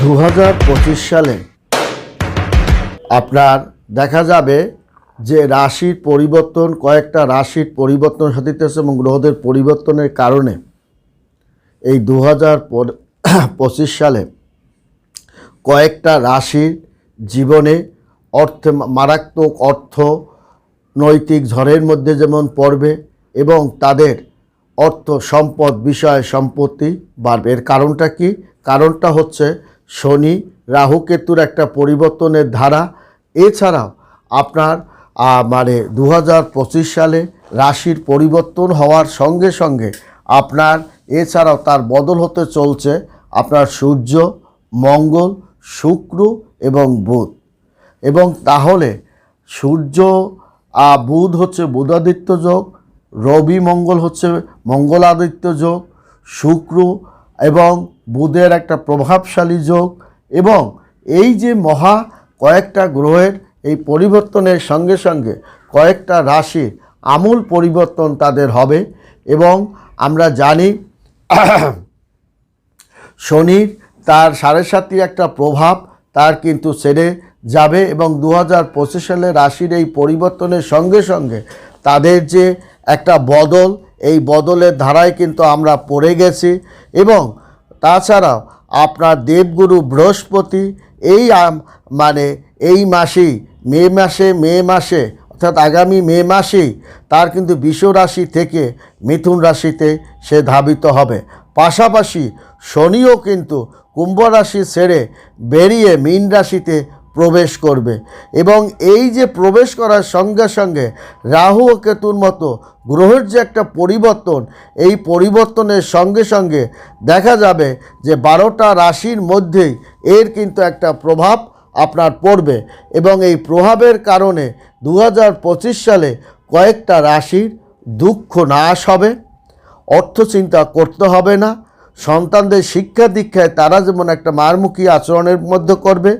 দু হাজার পঁচিশ সালে আপনার দেখা যাবে যে রাশির পরিবর্তন, কয়েকটা রাশির পরিবর্তন হতেছে এবং গ্রহদের পরিবর্তনের কারণে এই দু হাজার পঁচিশ সালে কয়েকটা রাশির জীবনে অর্থে মারাত্মক অর্থ, নৈতিক ঝড়ের মধ্যে যেমন পড়বে এবং তাদের অর্থ সম্পদ, বিষয় সম্পত্তি বাড়বে। এর কারণটা কি? কারণটা হচ্ছে শনি, রাহু কেতুর একটা পরিবর্তনের ধারা। এছাড়াও আপনার মানে দু হাজার পঁচিশ সালে রাশির পরিবর্তন হওয়ার সঙ্গে সঙ্গে আপনার, এছাড়াও তার বদল হতে চলছে আপনার সূর্য, মঙ্গল, শুক্র এবং বুধ। এবং তাহলে সূর্য বুধ হচ্ছে বুধাদিত্য যোগ, রবি মঙ্গল হচ্ছে মঙ্গলাদিত্য যোগ, শুক্র এবং বুধের একটা প্রভাবশালী যোগ এবং এই যে মহা কয়েকটা গ্রহের এই পরিবর্তনের সঙ্গে সঙ্গে কয়েকটা রাশির আমূল পরিবর্তন তাদের হবে এবং আমরা জানি শনির তার সাড়ে সাতটি একটা প্রভাব তার কিন্তু সেরে যাবে এবং দু হাজার পঁচিশ সালে রাশির এই পরিবর্তনের সঙ্গে সঙ্গে তাদের যে একটা বদল এই বদলের ধারায় কিন্তু আমরা পড়ে গেছি এবং তাছাড়াও আপনার দেবগুরু বৃহস্পতি এই মানে এই মাসেই মে মাসে মে মাসে, অর্থাৎ আগামী মে মাসেই তার কিন্তু বিষ রাশি থেকে মিথুন রাশিতে সে ধাবিত হবে। পাশাপাশি শনিও কিন্তু কুম্ভ রাশি ছেড়ে বেরিয়ে মীন রাশিতে প্রবেশ করবে। এবং এই যে প্রবেশ করার সঙ্গে সঙ্গে রাহু ও কেতুর মতো গ্রহের যে একটা পরিবর্তন, এই পরিবর্তনের সঙ্গে সঙ্গে দেখা যাবে যে বারোটা রাশির মধ্যেই এর কিন্তু একটা প্রভাব আপনার পড়বে। এবং এই প্রভাবের কারণে দু হাজার পঁচিশ সালে কয়েকটা রাশির দুঃখ নাশ হবে, অর্থ চিন্তা করতে হবে না, সন্তানদের শিক্ষা দীক্ষায় তারা যেমন একটা মারমুখী আচরণের মধ্যে করবে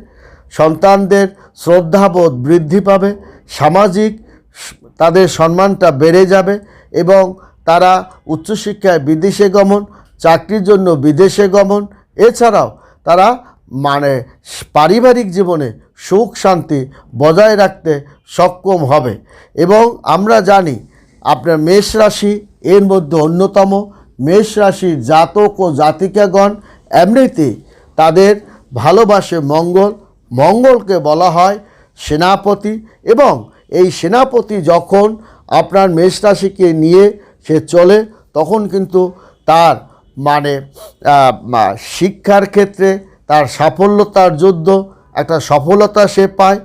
সন্তানদের শ্রদ্ধাবোধ বৃদ্ধি পাবে, সামাজিক তাদের সম্মানটা বেড়ে যাবে এবং তারা উচ্চশিক্ষায় বিদেশে গমন, চাকরির জন্য বিদেশে গমন। এছাড়াও তারা মানে পারিবারিক জীবনে সুখ শান্তি বজায় রাখতে সক্ষম হবে এবং আমরা জানি আপনার মেষ রাশি এর মধ্যে অন্যতম। মেষ রাশির জাতক ও জাতিকাগণ এমনিতেই তাদের ভালোবাসে মঙ্গল মঙ্গলকে বলা হয় সেনাপতি এবং এই সেনাপতি যখন আপনার মেষ রাশিকে নিয়ে সে চলে, তখন কিন্তু তার মানে শিক্ষার ক্ষেত্রে তার সাফল্যতার যুদ্ধ, একটা সফলতা সে পায়।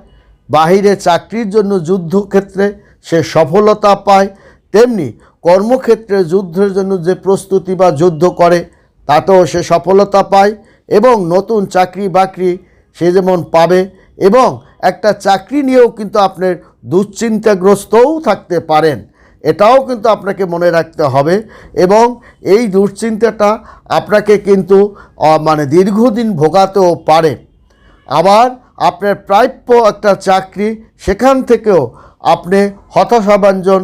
বাহিরে চাকরির জন্য যুদ্ধক্ষেত্রে সে সফলতা পায়। তেমনি কর্মক্ষেত্রে যুদ্ধের জন্য যে প্রস্তুতি বা যুদ্ধ করে, তাতেও সে সফলতা পায় এবং নতুন চাকরি বাকরি সে যেমন পাবে এবং একটা চাকরি নিয়েও কিন্তু আপনার দুশ্চিন্তাগ্রস্তও থাকতে পারেন। এটাও কিন্তু আপনাকে মনে রাখতে হবে এবং এই দুশ্চিন্তাটা আপনাকে কিন্তু মানে দীর্ঘদিন ভোগাতেও পারে। আবার আপনার প্রাপ্য একটা চাকরি, সেখান থেকেও আপনি হতাশাভাঞ্জন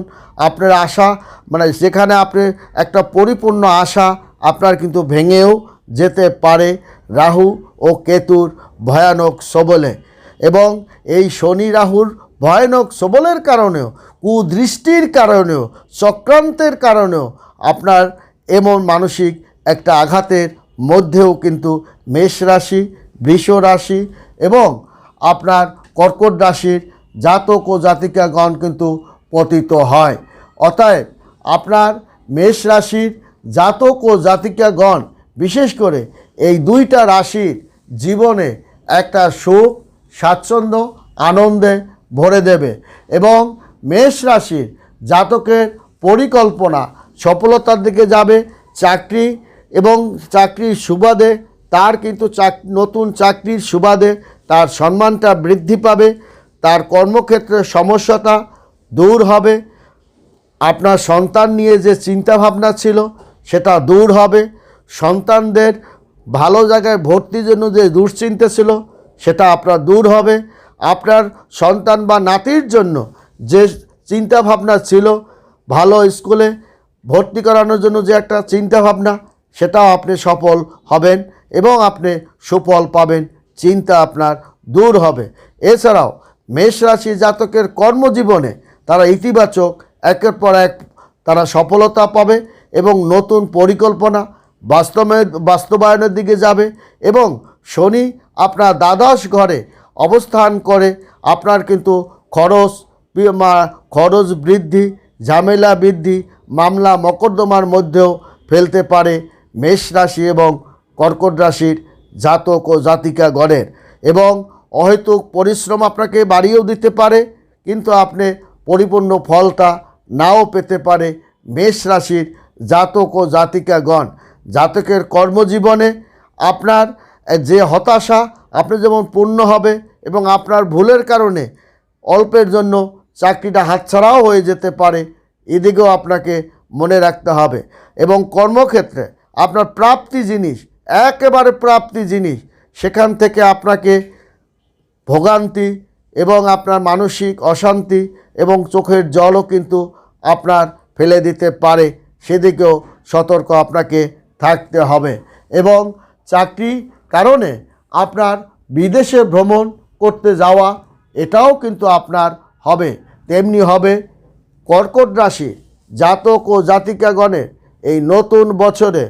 আপনার আশা মানে যেখানে আপনি একটা পরিপূর্ণ আশা আপনার কিন্তু ভেঙেও যেতে পারে। রাহু ও কেতুর ভয়ানক সবলে। এবং এই শনি রাহুর ভয়ানক সবলের কারণেও, কুদৃষ্টির কারণেও, চক্রান্তের কারণেও আপনার এমন মানসিক একটা আঘাতের মধ্যেও কিন্তু মেষ রাশি, বৃষ রাশি এবং আপনার কর্কট রাশির জাতক ও জাতিকাগণ কিন্তু পতিত হয়। অতএব আপনার মেষ রাশির জাতক ও জাতিকাগণ, বিশেষ করে এই দুইটা রাশির জীবনে একটা সুখ, স্বাচ্ছন্দ্য, আনন্দে ভরে দেবে এবং মেষ রাশির জাতকের পরিকল্পনা সফলতার দিকে যাবে। চাকরি এবং চাকরির সুবাদে তার কিন্তু চাক, নতুন চাকরির সুবাদে তার সম্মানটা বৃদ্ধি পাবে, তার কর্মক্ষেত্রে সমস্যাটা দূর হবে, আপনার সন্তান নিয়ে যে চিন্তাভাবনা ছিল সেটা দূর হবে, সন্তানদের ভালো জায়গায় ভর্তির জন্য যে দুশ্চিন্তা ছিল, সেটা আপনার দূর হবে। আপনার সন্তান বা নাতির জন্য যে চিন্তাভাবনা ছিল, ভালো স্কুলে ভর্তি করানোর জন্য যে একটা চিন্তাভাবনা, সেটাও আপনি সফল হবেন এবং আপনি সুফল পাবেন। চিন্তা আপনার দূর হবে। এছাড়াও মেষ রাশি জাতকের কর্মজীবনে তারা ইতিবাচক, একের পর এক তারা সফলতা পাবে এবং নতুন পরিকল্পনা বাস্তবায়ন বাস্তবায়নের দিকে যাবে এবং শনি আপনার দ্বাদশ ঘরে অবস্থান করে, আপনার কিন্তু খরচ খরচ বৃদ্ধি, ঝামেলা বৃদ্ধি, মামলা মকদ্দমার মধ্যেও ফেলতে পারে মেষ রাশি এবং কর্কট রাশির জাতক ও জাতিকা গণের এবং অহেতুক পরিশ্রম আপনাকে বাড়িয়েও দিতে পারে, কিন্তু আপনি পরিপূর্ণ ফলটা নাও পেতে পারে মেষ রাশির জাতক ও জাতিকাগণ। জাতকের কর্মজীবনে আপনার যে হতাশা আপনি যেমন পূর্ণ হবে এবং আপনার ভুলের কারণে অল্পের জন্য চাকরিটা হাতছাড়াও হয়ে যেতে পারে, এদিকেও আপনাকে মনে রাখতে হবে। এবং কর্মক্ষেত্রে আপনার প্রাপ্তি জিনিস, একেবারে প্রাপ্তি জিনিস, সেখান থেকে আপনাকে ভোগান্তি এবং আপনার মানসিক অশান্তি এবং চোখের জলও কিন্তু আপনার ফেলে দিতে পারে, সেদিকেও সতর্ক আপনাকে থাকতে হবে এবং চাকরি কারণে আপনার বিদেশে ভ্রমণ করতে যাওয়া, এটাও কিন্তু আপনার হবে। তেমনি হবে কর্কট রাশি, জাতক ও জাতিকাগণের এই নতুন বছরে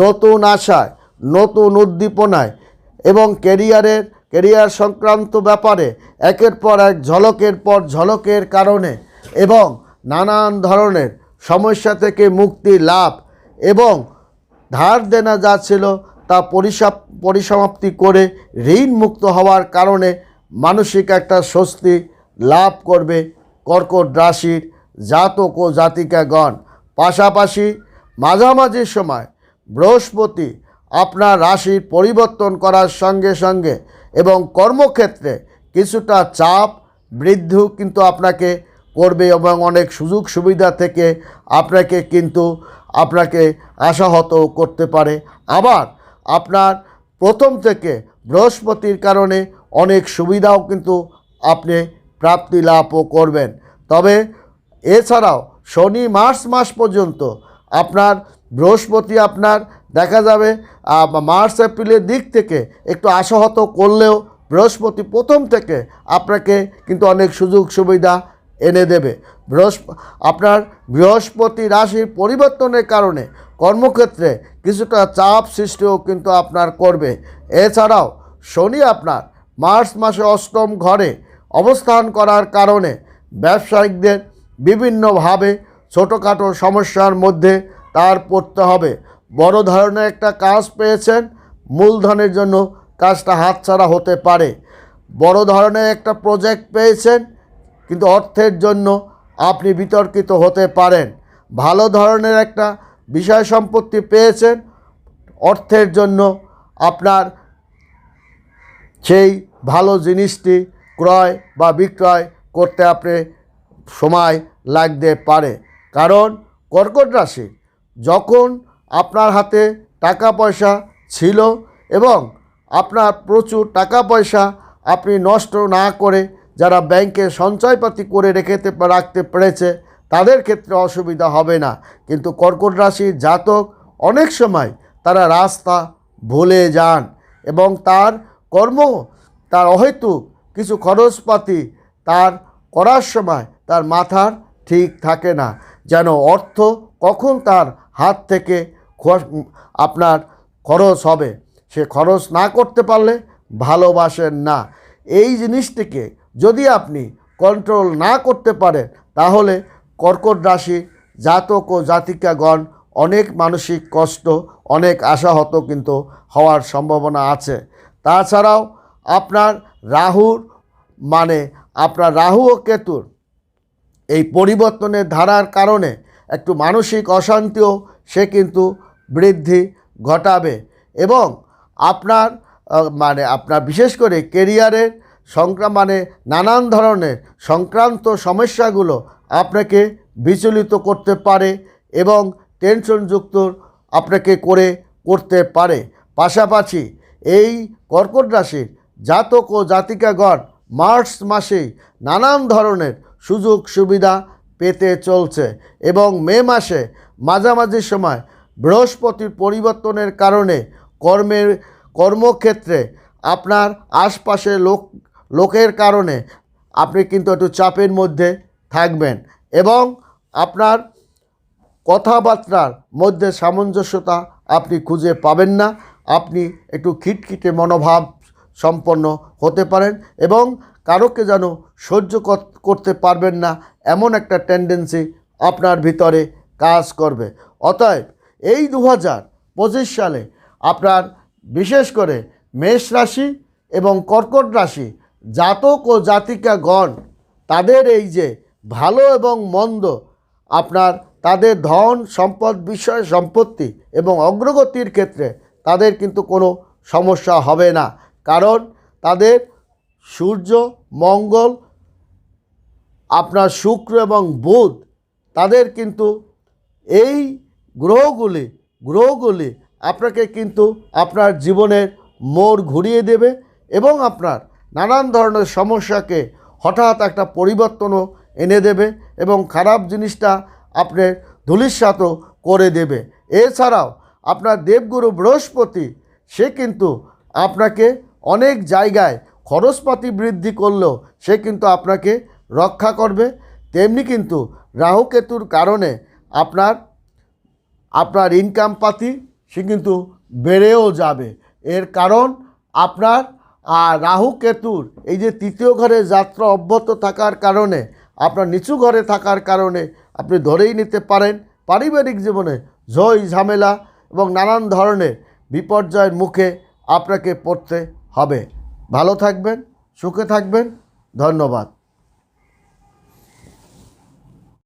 নতুন আশায়, নতুন উদ্দীপনায় এবং কেরিয়ারের কেরিয়ার সংক্রান্ত ব্যাপারে একের পর এক ঝলকের পর ঝলকের কারণে এবং নানান ধরনের সমস্যা থেকে মুক্তি লাভ এবং ধার দেনা যা ছিল তা পরিসাপ, পরিসমাপ্তি করে ঋণ মুক্ত হওয়ার কারণে মানসিক একটা স্বস্তি লাভ করবে কর্কট রাশির জাতক ও জাতিকাগণ। পাশাপাশি মাঝামাঝি সময় বৃহস্পতি আপনার রাশির পরিবর্তন করার সঙ্গে সঙ্গে এবং কর্মক্ষেত্রে কিছুটা চাপ বৃদ্ধিও কিন্তু আপনাকে করবে এবং অনেক সুযোগ সুবিধা থেকে আপনাকে কিন্তু আপনাকে আশাহত করতে পারে। আবার আপনার প্রথম থেকে বৃহস্পতির কারণে অনেক সুবিধাও কিন্তু আপনি প্রাপ্তি লাভও করবেন। তবে এছাড়াও শনি মার্চ মাস পর্যন্ত আপনার বৃহস্পতি আপনার দেখা যাবে মার্চ এপ্রিলের দিক থেকে একটু আশাহত করলেও বৃহস্পতি প্রথম থেকে আপনাকে কিন্তু অনেক সুযোগ সুবিধা এনে দেবে। বৃহস্প, আপনার বৃহস্পতি রাশির পরিবর্তনের কারণে কর্মক্ষেত্রে কিছুটা চাপ সৃষ্টিও কিন্তু আপনার করবে। এছাড়াও শনি আপনার মার্চ মাসে অষ্টম ঘরে অবস্থান করার কারণে ব্যবসায়িকদের বিভিন্নভাবে ছোটোখাটো সমস্যার মধ্যে তার পড়তে হবে। বড় ধরনের একটা কাজ পেয়েছেন, মূলধনের জন্য কাজটা হাতছাড়া হতে পারে। বড় ধরনের একটা প্রজেক্ট পেয়েছেন, কিন্তু অর্থের জন্য আপনি বিতর্কিত হতে পারেন। ভালো ধরনের একটা বিষয় সম্পত্তি পেয়েছেন, অর্থের জন্য আপনার সেই ভালো জিনিসটি ক্রয় বা বিক্রয় করতে আপনি সময় লাগতে পারে। কারণ কর্কট রাশি যখন আপনার হাতে টাকা পয়সা ছিল এবং আপনার প্রচুর টাকা পয়সা আপনি নষ্ট না করে যারা ব্যাংকে সঞ্চয়পাতি করে রেখেতে রাখতে পেরেছে, তাদের ক্ষেত্রে অসুবিধা হবে না। কিন্তু কর্কট রাশির জাতক অনেক সময় তারা রাস্তা ভুলে যান এবং তার কর্ম, তার অহেতুক কিছু খরচপাতি তার করার সময় তার মাথার ঠিক থাকে না। যেন অর্থ কখন তার হাত থেকে আপনার খরচ হবে, সে খরচ না করতে পারলে ভালোবাসেন না। এই জিনিসটিকে যদি আপনি কন্ট্রোল না করতে পারেন, তাহলে কর্কট রাশি জাতক ও জাতিকাগণ অনেক মানসিক কষ্ট, অনেক আশাহত কিন্তু হওয়ার সম্ভাবনা আছে। তাছাড়াও আপনার রাহুর মানে আপনার রাহু ও কেতুর এই পরিবর্তনের ধারার কারণে একটু মানসিক অশান্তিও সে কিন্তু বৃদ্ধি ঘটাবে এবং আপনার মানে আপনার বিশেষ করে কেরিয়ারের সংক্রাম মানে নানান ধরনের সংক্রান্ত সমস্যাগুলো আপনাকে বিচলিত করতে পারে এবং টেনশনযুক্ত আপনাকে করে করতে পারে। পাশাপাশি এই কর্কট রাশির জাতক ও জাতিকাগণ মার্চ মাসেই নানান ধরনের সুযোগ সুবিধা পেতে চলছে এবং মে মাসে মাঝামাঝি সময় বৃহস্পতির পরিবর্তনের কারণে কর্মের কর্মক্ষেত্রে আপনার আশপাশে লোক লোকের কারণে আপনি কিন্তু একটু চাপের মধ্যে থাকবেন এবং আপনার কথাবার্তার মধ্যে সামঞ্জস্যতা আপনি খুঁজে পাবেন না। আপনি একটু খিটখিটে মনোভাব সম্পন্ন হতে পারেন এবং কারোকে যেন সহ্য করতে পারবেন না, এমন একটা টেন্ডেন্সি আপনার ভিতরে কাজ করবে। অতএব এই দু হাজার পঁচিশ সালে আপনার বিশেষ করে মেষ রাশি এবং কর্কট রাশি জাতক ও জাতিকাগণ, তাদের এই যে ভালো এবং মন্দ আপনার, তাদের ধন সম্পদ বিষয় সম্পত্তি এবং অগ্রগতির ক্ষেত্রে তাদের কিন্তু কোনো সমস্যা হবে না। কারণ তাদের সূর্য, মঙ্গল, আপনার শুক্র এবং বুধ, তাদের কিন্তু এই গ্রহগুলি গ্রহগুলি আপনাকে কিন্তু আপনার জীবনের মোড় ঘুরিয়ে দেবে এবং আপনার নানান ধরনের সমস্যাকে হঠাৎ একটা পরিবর্তনও এনে দেবে এবং খারাপ জিনিসটা আপনার ধূলিসাৎ করে দেবে। এছাড়াও আপনার দেবগুরু বৃহস্পতি, সে কিন্তু আপনাকে অনেক জায়গায় খরচপাতি বৃদ্ধি করলেও সে কিন্তু আপনাকে রক্ষা করবে। তেমনি কিন্তু রাহুকেতুর কারণে আপনার আপনার ইনকাম পাতি সে কিন্তু বেড়েও যাবে। এর কারণ আপনার আর রাহু কেতুর, এই যে তৃতীয় ঘরে যাত্রা অব্যাহত থাকার কারণে, আপনার নিচু ঘরে থাকার কারণে আপনি ধরেই নিতে পারেন পারিবারিক জীবনে ঝই ঝামেলা এবং নানান ধরনের বিপর্যয়ের মুখে আপনাকে পড়তে হবে। ভালো থাকবেন, সুখে থাকবেন, ধন্যবাদ।